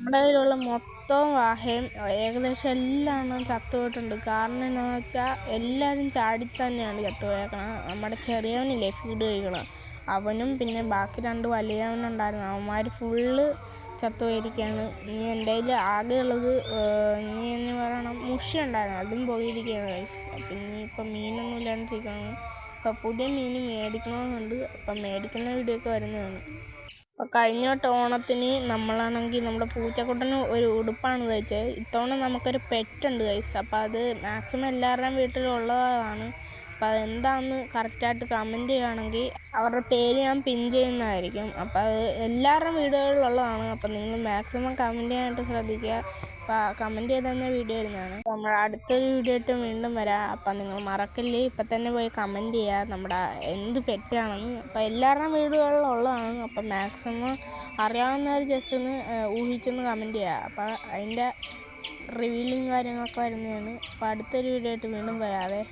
നമ്മുടെ കയ്യിലുള്ള മൊത്തം വാഹയും ഏകദേശം എല്ലാം ചത്തുപോയിട്ടുണ്ട്. കാരണം എന്താണെന്ന് വെച്ചാൽ എല്ലാവരും ചാടി തന്നെയാണ് ചത്തുപോയേക്കണത് നമ്മുടെ ചെറിയവനില്ലേ ഫീഡ് കഴിക്കണം. അവനും പിന്നെ ബാക്കി രണ്ട് വലിയവനുണ്ടായിരുന്നു. അവന്മാർ ഫുള്ള് ചത്തുപോയിരിക്കുകയാണ് ഇനി എന്റെ കയ്യിൽ ആകെയുള്ളത് നീ എന്ന് പറയണം മുഷി ഉണ്ടായിരുന്നു അതും പോയിരിക്കുകയാണ് ഗൈസ് അപ്പം ഇനി ഇപ്പം മീനൊന്നും ഇല്ലാണ്ടിരിക്കുകയാണ് അപ്പം പുതിയ മീൻ മേടിക്കണമെന്നുണ്ട് അപ്പം മേടിക്കുന്ന വീഡിയോ ഒക്കെ വരുന്നതാണ്. അപ്പോൾ കഴിഞ്ഞ വട്ടം ഓണത്തിന് നമ്മളാണെങ്കിൽ നമ്മുടെ പൂച്ചക്കുട്ടന് ഒരു ഉടുപ്പാണ് തയ്ച്ചത്. ഇത്തവണ നമുക്കൊരു പെറ്റുണ്ട് കൈസ് അപ്പോൾ അത് മാക്സിമം എല്ലാവരുടെയും വീട്ടിലുള്ളതാണ്. അപ്പോൾ അതെന്താണെന്ന് കറക്റ്റായിട്ട് കമന്റ് ചെയ്യുകയാണെങ്കിൽ അവരുടെ പേര് ഞാൻ പിൻ ചെയ്യുന്നതായിരിക്കും. അപ്പോൾ അത് എല്ലാവരുടെയും വീടുകളിലുള്ളതാണ്. അപ്പോൾ നിങ്ങൾ മാക്സിമം കമന്റ് ചെയ്യാനായിട്ട് ശ്രദ്ധിക്കുക. അപ്പോൾ കമന്റ് ചെയ്ത് തന്നെ വീഡിയോ വരുന്നതാണ് നമ്മൾ അടുത്തൊരു വീഡിയോ ആയിട്ട് വീണ്ടും വരാം. അപ്പം നിങ്ങൾ മറക്കല്ലേ? ഇപ്പം തന്നെ പോയി കമന്റ് ചെയ്യുക നമ്മുടെ എന്ത് പെറ്റാണെന്ന് അപ്പോൾ എല്ലാവരുടെയും വീടുകളിലുള്ളതാണ് അപ്പം മാക്സിമം അറിയാവുന്നവർ ജസ്റ്റ് ഒന്ന് ഊഹിച്ചൊന്ന് കമന്റ് ചെയ്യുക അപ്പോൾ അതിന്റെ റിവീലിങ് കാര്യങ്ങളൊക്കെ വരുന്നതാണ്. അപ്പോൾ അടുത്തൊരു വീഡിയോ ആയിട്ട് വീണ്ടും വരാവേ.